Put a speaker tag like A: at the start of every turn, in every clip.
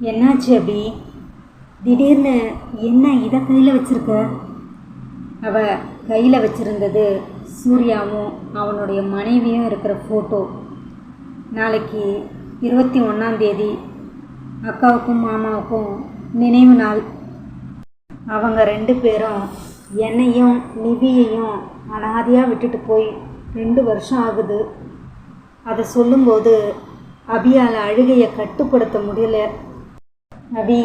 A: என்னாச்சு அபி? திடீர்னு என்ன இதை கையில் வச்சிருக்க? அவ கையில் வச்சிருந்தது சூர்யாவும் அவனுடைய மனைவியும் இருக்கிற ஃபோட்டோ நாளைக்கு இருபத்தி ஒன்றாந்தேதி அக்காவுக்கும் மாமாவுக்கும் நினைவு நாள். அவங்க ரெண்டு பேரும் என்னையும் நிவியையும் அனாதையாக விட்டுட்டு போய் ரெண்டு வருஷம் ஆகுது. அதை சொல்லும்போது அபியால் அழுகையை கட்டுப்படுத்த முடியல. அபி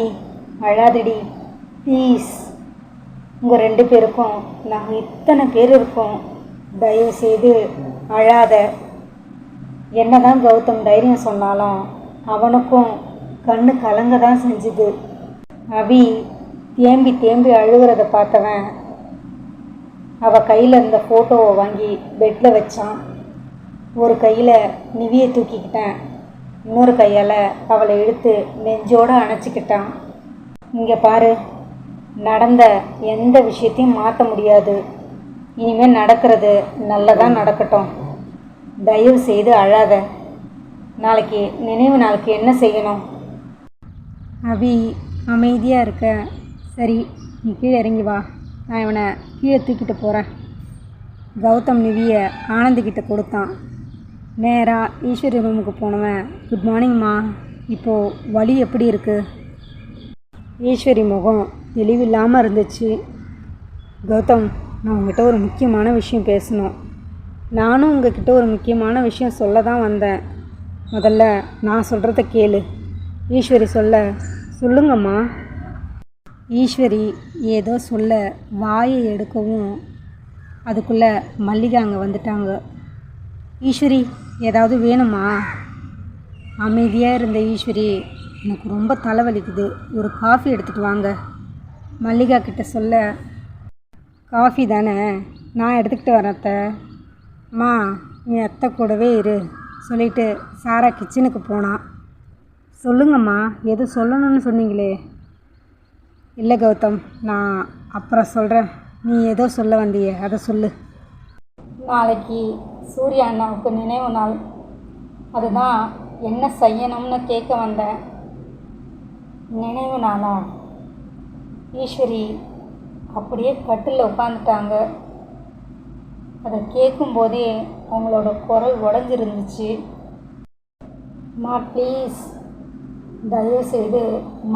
A: அழாதடி ப்ளீஸ் உங்கள் ரெண்டு பேருக்கும் நாங்கள் இத்தனை பேர் இருக்கோம். தயவு செய்து அழாத. என்னதான் கௌதம் தைரியம் சொன்னாலும் அவனுக்கும் கண்ணு கலங்க தான் செஞ்சுது. அபி தேம்பி தேம்பி அழுகிறத பார்த்தவன் அவ கையில் இருந்த ஃபோட்டோவை வாங்கி பெட்டில் வச்சான். ஒரு கையில் நிவியை தூக்கிக்கிட்டேன். இன்னொரு கையால் அவளை இழுத்து நெஞ்சோடு அணைச்சிக்கிட்டான். இங்கே பாரு நடந்த எந்த விஷயத்தையும் மாற்ற முடியாது. இனிமேல் நடக்கிறது நல்லதாக நடக்கட்டும். தயவு செய்து அழாத. நாளைக்கு நினைவு நாளுக்கு என்ன செய்யணும்? அவி அமைதியாக இருக்க. சரி நீ கீழே இறங்கி வா. நான் இவனை கீழே தூக்கிட்டு போகிறேன் கௌதம் நிவியை ஆனந்திக்கிட்ட கொடுத்தான். நேராக ஈஸ்வரி ரூமுக்கு போனவன். குட் மார்னிங்மா இப்போது வலி எப்படி இருக்குது ஈஸ்வரி முகம் தெளிவில்லாமல் இருந்துச்சு. கௌதம் நான் உங்ககிட்ட ஒரு முக்கியமான விஷயம் பேசணும். நானும் உங்ககிட்ட ஒரு முக்கியமான விஷயம் சொல்ல தான் வந்தேன். முதல்ல நான் சொல்கிறத கேளு. ஈஸ்வரி சொல்ல சொல்லுங்கம்மா. ஈஸ்வரி ஏதோ சொல்ல வாயை எடுக்கவும் அதுக்குள்ளே மல்லிகா அங்கே வந்துட்டாங்க. ஈஸ்வரி ஏதாவது வேணுமா? அமைதியாக இருந்த ஈஸ்வரி எனக்கு ரொம்ப தலைவலிக்குது. ஒரு காஃபி எடுத்துகிட்டு வாங்க. மல்லிகா கிட்ட சொல்ல காஃபி தானே? நான் எடுத்துக்கிட்டு வரேன் அத்தை. அம்மா நீ அத்தை கூடவே இரு சொல்லிட்டு சாரா கிச்சனுக்கு போனான் சொல்லுங்கம்மா எது சொல்லணும்னு சொன்னீங்களே? இல்லை கௌதம் நான் அப்புறம் சொல்கிறேன் நீ ஏதோ சொல்ல வந்தியே அதை சொல்லு. நாளைக்கு சூர்யா அண்ணாவுக்கு நினைவு நாள். அதுதான் என்ன செய்யணும்னு கேட்க வந்தேன் நினைவு நாளா? ஈஸ்வரி அப்படியே கட்டில் உட்காந்துட்டாங்க அதை கேட்கும்போதே அவங்களோட குரல் உடஞ்சிருந்துச்சு. மா ப்ளீஸ் தயவுசெய்து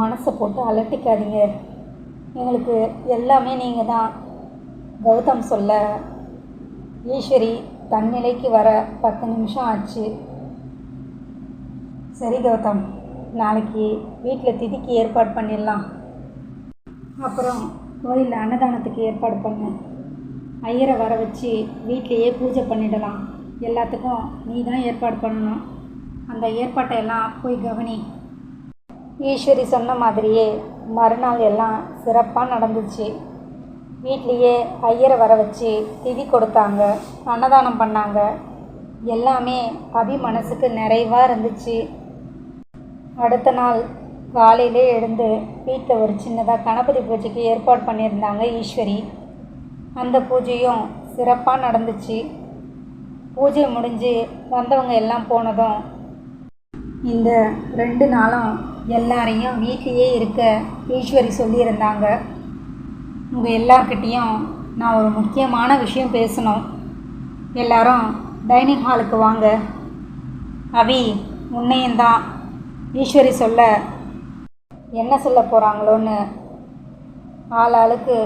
A: மனசை போட்டு அலட்டிக்காதீங்க. எங்களுக்கு எல்லாமே நீங்கள் தான் கௌதம் சொல்ல ஈஸ்வரி தன்னிலைக்கு வர பத்து நிமிஷம் ஆச்சு. சரி கௌதம் நாளைக்கு வீட்டில் திதிக்கு ஏற்பாடு பண்ணிடலாம். அப்புறம் கோயிலில் அன்னதானத்துக்கு ஏற்பாடு பண்ணு. ஐயரை வர வச்சு வீட்லேயே பூஜை பண்ணிடலாம். எல்லாத்துக்கும் நீ தான் ஏற்பாடு பண்ணணும். அந்த ஏற்பாட்டை எல்லாம் போய் கவனி. ஈஸ்வரி சொன்ன மாதிரியே மறுநாள் எல்லாம் சிறப்பாக நடந்துச்சு. வீட்லேயே ஐயரை வர வச்சு திதி கொடுத்தாங்க அன்னதானம் பண்ணாங்க. எல்லாமே அபி மனசுக்கு நிறைவாக இருந்துச்சு. அடுத்த நாள் காலையிலே எழுந்து வீட்டில் ஒரு சின்னதாக கணபதி பூஜைக்கு ஏற்பாடு பண்ணியிருந்தாங்க ஈஸ்வரி. அந்த பூஜையும் சிறப்பாக நடந்துச்சு. பூஜை முடிஞ்சு வந்தவங்க எல்லாம் போனதும் இந்த ரெண்டு நாளும் எல்லாரையும் வீட்லேயே இருக்க ஈஸ்வரி சொல்லியிருந்தாங்க. உங்கள் எல்லார்கிட்டேயும் நான் ஒரு முக்கியமான விஷயம் பேசணும். எல்லாரும் டைனிங் ஹாலுக்கு வாங்க. அவி உன்னையும் தான் ஈஸ்வரி சொல்ல என்ன சொல்ல போகிறாங்களோன்னு ஆள் ஆளுக்கு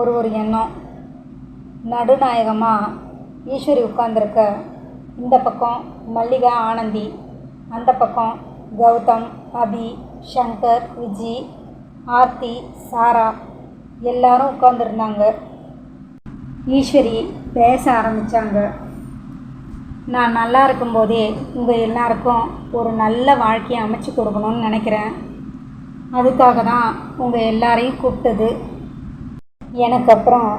A: ஒரு ஒரு எண்ணம். நடுநாயகமாக ஈஸ்வரி உட்கார்ந்துருக்க இந்த பக்கம் மல்லிகா ஆனந்தி அந்த பக்கம் கௌதம் அபி சங்கர் விஜி ஆர்த்தி சாரா எல்லாரும் உட்காந்துருந்தாங்க ஈஸ்வரி பேச ஆரம்பித்தாங்க நான் நல்லா இருக்கும்போதே உங்கள் எல்லாருக்கும் ஒரு நல்ல வாழ்க்கையை அமைச்சு கொடுக்கணும்னு நினைக்கிறேன். அதுக்காக தான் உங்கள் எல்லாரையும் கூப்பிட்டது. எனக்கு அப்புறம்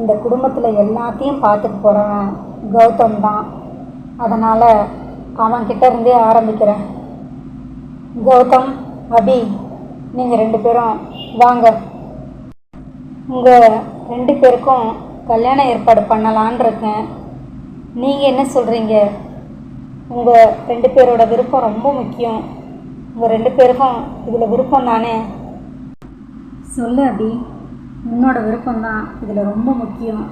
A: இந்த குடும்பத்தில் எல்லாத்தையும் பார்த்துக்க போகிறவன் கௌதம் தான். அதனால் அவன்கிட்ட இருந்தே ஆரம்பிக்கிறேன். கௌதம் அபி நீங்கள் ரெண்டு பேரும் வாங்க. உங்கள் ரெண்டு பேருக்கும் கல்யாண ஏற்பாடு பண்ணலான் இருக்கேன். நீங்கள் என்ன சொல்கிறீங்க உங்கள் ரெண்டு பேரோட விருப்பம் ரொம்ப முக்கியம். உங்கள் ரெண்டு பேருக்கும் இதில் விருப்பம் தானே? சொல்லு அபி. உன்னோட விருப்பம்தான் இதில் ரொம்ப முக்கியம்.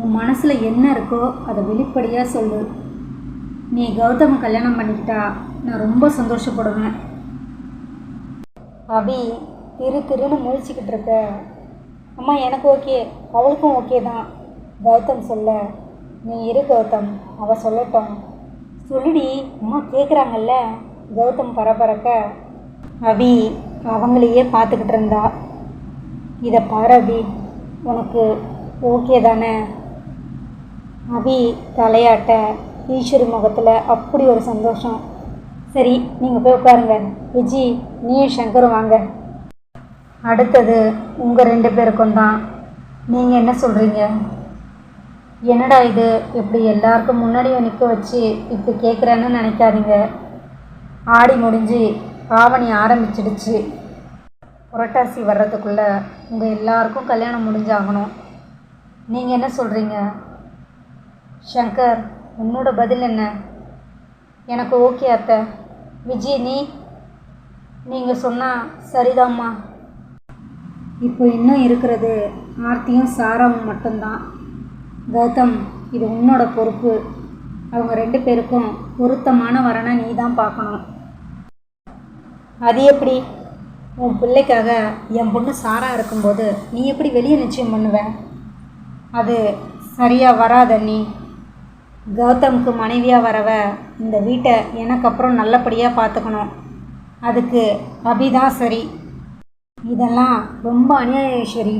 A: உன் மனசில் என்ன இருக்கோ அதை வெளிப்படையாக சொல்லு. நீ கௌதம் கல்யாணம் பண்ணிக்கிட்டா நான் ரொம்ப சந்தோஷப்படுவேன். அபி திரு திருன்னு முழிச்சுக்கிட்டு இருக்க. அம்மா எனக்கு ஓகே. அவளுக்கும் ஓகே தான். கௌதம் சொல்ல நீ இரு கௌதம். அவ சொல்லட்டும். சொல்லுடி. அம்மா கேட்குறாங்கல்ல கௌதம் பரபரக்க அபி அவங்களையே பார்த்துக்கிட்டு இருந்தா. இதை பாரு அபி. உனக்கு ஓகே தானே? அபி தலையாட்ட ஈஸ்வரி முகத்தில் அப்படி ஒரு சந்தோஷம். சரி நீங்கள் போய் உட்காருங்க. விஜி நீயும் சங்கரும் வாங்க. அடுத்தது உங்கள் ரெண்டு பேருக்கும் தான். நீங்கள் என்ன சொல்கிறீங்க என்னடா இது? இப்படி எல்லாருக்கும் முன்னாடியும் நிற்க வச்சு இப்படி கேட்குறேன்னு நினைக்காதீங்க. ஆடி முடிஞ்சு ஆவணி ஆரம்பிச்சிடுச்சு. புரட்டாசி வர்றதுக்குள்ளே உங்கள் எல்லாருக்கும் கல்யாணம் முடிஞ்சாகணும். நீங்கள் என்ன சொல்கிறீங்க ஷங்கர் உன்னோட பதில் என்ன? எனக்கு ஓகே அத்தை. விஜய் நீ? நீங்கள் சொன்னால் சரிதாம்மா. இப்போ இன்னும் இருக்கிறது? ஆர்த்தியும் சாராவும் மட்டும்தான். கௌதம் இது உன்னோட பொறுப்பு. அவங்க ரெண்டு பேருக்கும் பொருத்தமான வரனை நீ தான் பார்க்கணும். அது எப்படி? உன் பிள்ளைக்காக என் பொண்ணு சாரா இருக்கும்போது நீ எப்படி வெளியே நிச்சயம் பண்ணுவ? அது சரியாக வராத நீ. கௌதமுக்கு மனைவியாக வரவ இந்த வீட்டை எனக்கு அப்புறம் நல்லபடியாக பார்த்துக்கணும். அதுக்கு அபிதான் சரி. இதெல்லாம் ரொம்ப அநியாயஸ்வரி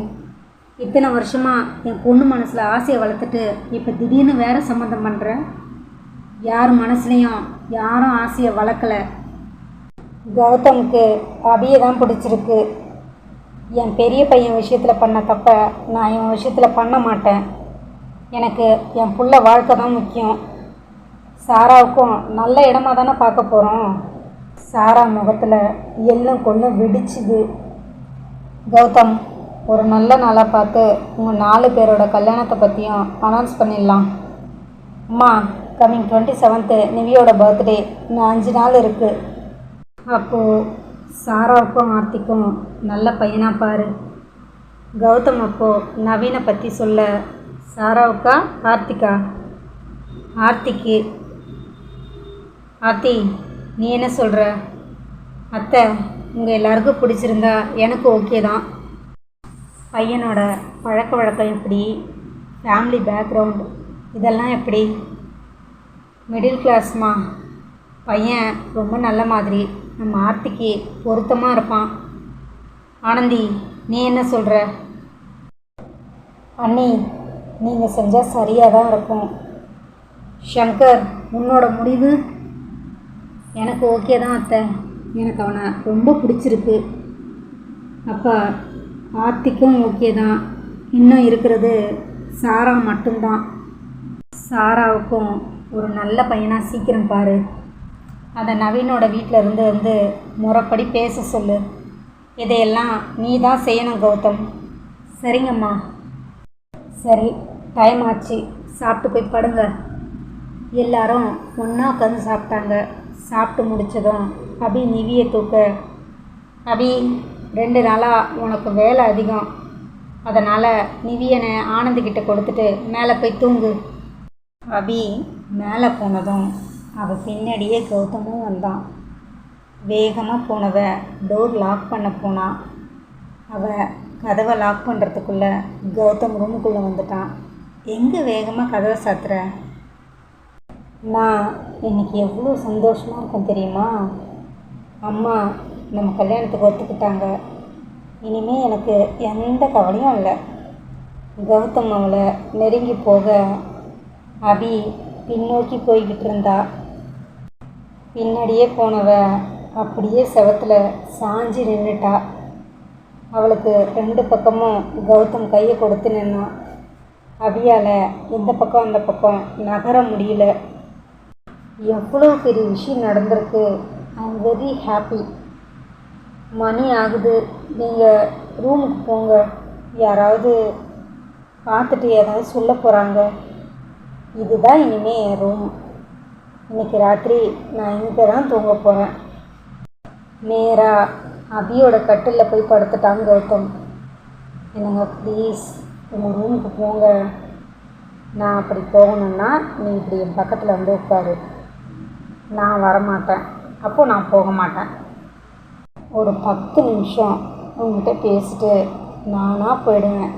A: இத்தனை வருஷமாக என் பொண்ணு மனசில் ஆசையை வளர்த்துட்டு இப்போ திடீர்னு வேறு சம்மந்தம் பண்ணுற யார் மனசுலையும் யாரும் ஆசையை வளர்க்கலை. கௌதமுக்கு அபியை தான் பிடிச்சிருக்கு. என் பெரிய பையன் விஷயத்தில் பண்ண தப்ப நான் என் விஷயத்தில் பண்ண மாட்டேன். எனக்கு என் புள்ள வாழ்க்கை தான் முக்கியம். சாராவுக்கும் நல்ல இடமா தானே பார்க்க போகிறோம் சாரா முகத்தில் எள்ளும் கொள்ளும் வெடிச்சுது. கௌதம் ஒரு நல்ல நாளாக பார்த்து உங்கள் நாலு பேரோட கல்யாணத்தை பற்றியும் அனௌன்ஸ் பண்ணிடலாம். அம்மா கம்மிங் டுவெண்ட்டி செவன்த்து நிவியோட பர்த்டே இன்னும் அஞ்சு நாள் இருக்குது அப்போது சாராவுக்கும் ஆர்த்திக்கும் நல்ல பையனாக பாரு. கௌதம் அப்போது நவீனை பற்றி சொல்ல சாராவுக்கா ஆர்த்திக்கா? ஆர்த்திக்கு ஆர்த்தி நீ என்ன சொல்கிற அத்தை உங்கள் எல்லாருக்கும் பிடிச்சிருந்தா எனக்கு ஓகே தான். பையனோட பழக்க வழக்கம் எப்படி? ஃபேமிலி பேக்ரவுண்ட் இதெல்லாம் எப்படி? மிடில் கிளாஸ்மா பையன் ரொம்ப நல்ல மாதிரி நம்ம ஆர்த்திக்கு பொருத்தமாக இருப்பான். ஆனந்தி நீ என்ன சொல்கிற அண்ணி நீங்கள் செஞ்சால் சரியாக தான் இருக்கும். ஷங்கர் உன்னோட முடிவு? எனக்கு ஓகே தான் அத்தை. எனக்கு அவனை ரொம்ப பிடிச்சிருக்கு. அப்போ ஆர்த்திக்கும் ஓகே தான். இன்னும் இருக்கிறது சாரா மட்டும்தான். சாராவுக்கும் ஒரு நல்ல பையனாக சீக்கிரம் பாரு. அதை நவீனோட வீட்டில் இருந்து வந்து முறைப்படி பேச சொல்லு. இதையெல்லாம் நீ தான் செய்யணும் கௌதம். சரிங்கம்மா. சரி டைம் ஆச்சு. சாப்பிட்டு போய் படுங்க. எல்லாரும் ஒன்றா உட்காந்து சாப்பிட்டாங்க. சாப்பிட்டு முடிச்சதும் அபி நிவியை தூக்க. அபி ரெண்டு நாளாக உனக்கு வேலை அதிகம். அதனால் நிவியனை ஆனந்திக்கிட்ட கொடுத்துட்டு மேலே போய் தூங்கு. அபி மேலே போனதும் அவள் பின்னாடியே கௌதமும் வந்தான். வேகமாக போனவ டோர் லாக் பண்ண போனா. அவள் கதவை லாக் பண்ணுறதுக்குள்ளே கௌதம் ரூமுக்குள்ளே வந்துட்டான். எங்கே வேகமாக கதவை சாத்துற? நான் இன்றைக்கி எவ்வளோ சந்தோஷமாக இருக்கும் தெரியுமா? அம்மா நம்ம கல்யாணத்துக்கு ஒத்துக்கிட்டாங்க. இனிமே எனக்கு எந்த கவலையும் இல்லை. கௌதம் அவளை நெருங்கி போக அபி பின்னோக்கி போய்கிட்டு இருந்தா. பின்னாடியே போனவ அப்படியே செவத்தில் சாஞ்சி நின்றுட்டா அவளுக்கு ரெண்டு பக்கமும் கௌதம் கையை கொடுத்து நின்னான் அபியால் இந்த பக்கம் அந்த பக்கம் நகர முடியல. எவ்வளோ பெரிய விஷயம் நடந்திருக்கு. ஐ எம் வெரி ஹாப்பி மணி ஆகுது. நீங்கள் ரூமுக்கு போங்க. யாராவது பார்த்துட்டு ஏதாவது சொல்ல போகிறாங்க இதுதான் இனிமே என் ரூம் இன்னைக்கு ராத்திரி நான் இங்கே தான் தூங்க போகிறேன் நேராக அபியோட கட்டிலில் போய் படுத்துட்டான் கௌதம். என்னங்க ப்ளீஸ் உங்கள் ரூமுக்கு போங்க. நான் அப்படி போகணுன்னா நீ இப்படி என் பக்கத்தில் வந்து உட்காரு. நான் வரமாட்டேன். அப்போது நான் போக மாட்டேன். ஒரு பத்து நிமிஷம் உங்ககிட்ட பேசிட்டு நானாக போயிடுவேன்.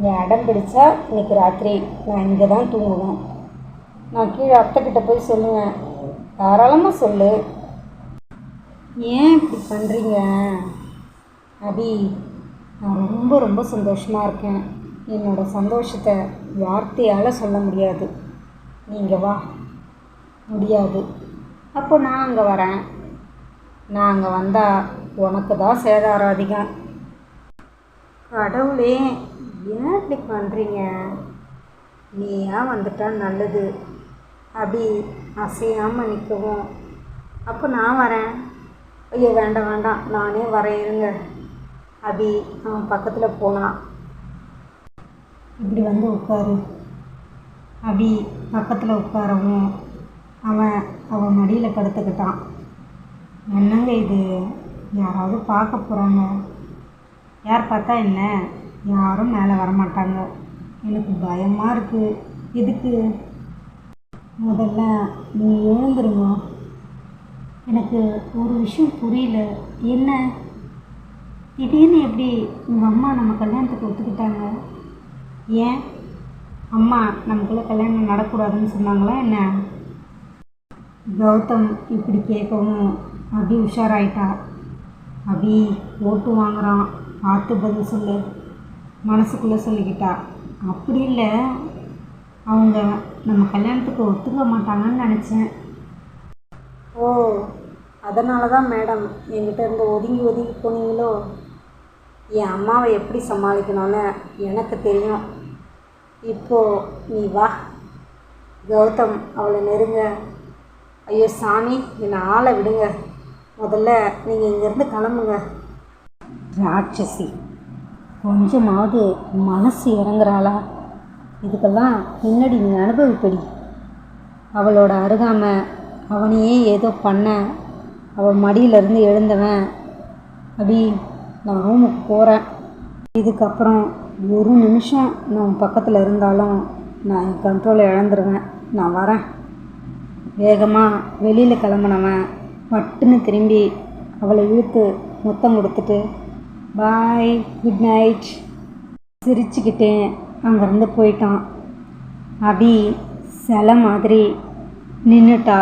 A: நீ இடம் பிடிச்சா இன்னைக்கு ராத்திரி நான் இங்கே தான் தூங்குவேன். நான் கீழே அத்தைக்கிட்ட போய் சொல்லுவேன். தாராளமாக சொல்லு. ஏன் இப்படி பண்ணுறீங்க அபி நான் ரொம்ப ரொம்ப சந்தோஷமாக இருக்கேன். என்னோட சந்தோஷத்தை வார்த்தையால் சொல்ல முடியாது. நீங்கள் வா. முடியாது. அப்போ நான் அங்கே வரேன். நான் அங்கே வந்தால் உனக்கு தான் சேதாரம் அதிகம். கடவுளே ஏன் இப்படி பண்ணுறீங்க நீ ஏன் வந்துட்டால் நல்லது. அப்படி அசையாமல் நிற்கவும் அப்போ நான் வரேன். ஐயோ வேண்டாம் வேண்டாம். நானே வரேன் இருங்க. அபி அவன் பக்கத்தில் போனான் இப்படி வந்து உட்காரு. அபி பக்கத்தில் உட்காரவும். அவன் அவன் மடியில் படுத்துக்கிட்டான். என்னங்க இது? யாராவது பார்க்க போகிறாங்க யார் பார்த்தா என்ன? யாரும் மேலே வரமாட்டாங்க. எனக்கு பயமாக இருக்குது எதுக்கு? முதல்ல நீ எழுந்துருங்க எனக்கு ஒரு விஷயம் புரியல. என்ன? திடீர்னு எப்படி உங்கள் அம்மா நம்ம கல்யாணத்துக்கு ஒத்துக்கிட்டாங்க? ஏன்? அம்மா நமக்குள்ளே கல்யாணம் நடக்கூடாதுன்னு சொன்னாங்களா என்ன? கௌதம் இப்படி கேட்கவும் அபி உஷாராயிட்டா. அபி ஓட்டு வாங்குறான். பார்த்து பதில் சொல்லு. மனசுக்குள்ளே சொல்லிக்கிட்டா. அப்படி இல்லை. அவங்க நம்ம கல்யாணத்துக்கு ஒத்துக்க மாட்டாங்கன்னு நினச்சேன். ஓ அதனால தான் மேடம் என்கிட்ட இருந்து ஒதுங்கி ஒதுங்கி போனீங்களோ? என் அம்மாவை எப்படி சமாளிக்கணும்னு எனக்கு தெரியும். இப்போ நீ வா. கௌதம் அவளை நெருங்க. ஐயோ சாமி என்னை ஆளை விடுங்க. முதல்ல நீங்கள் இங்கேருந்து கிளம்புங்க. ராட்சசி கொஞ்சமாவது மனசு இறங்குறாளா? இதுக்கெல்லாம் பின்னாடி நீ அனுபவிப்படி. அவளோட அருகாமை அவனையே ஏதோ பண்ண அவள் மடியிலேருந்து எழுந்தவன். அபி நான் ரூமுக்கு போகிறேன் இதுக்கப்புறம் ஒரு நிமிஷம் நான் பக்கத்தில் இருந்தாலும் நான் என் கண்ட்ரோலை இழந்துருவேன். நான் வரேன். வேகமாக வெளியில் கிளம்புனவன் பட்டுன்னு திரும்பி அவளை இழுத்து முத்தம் கொடுத்துட்டு பாய் குட் நைட் சிரிச்சுக்கிட்டே அங்கேருந்து போயிட்டான். அபி சிலை மாதிரி நின்றுட்டா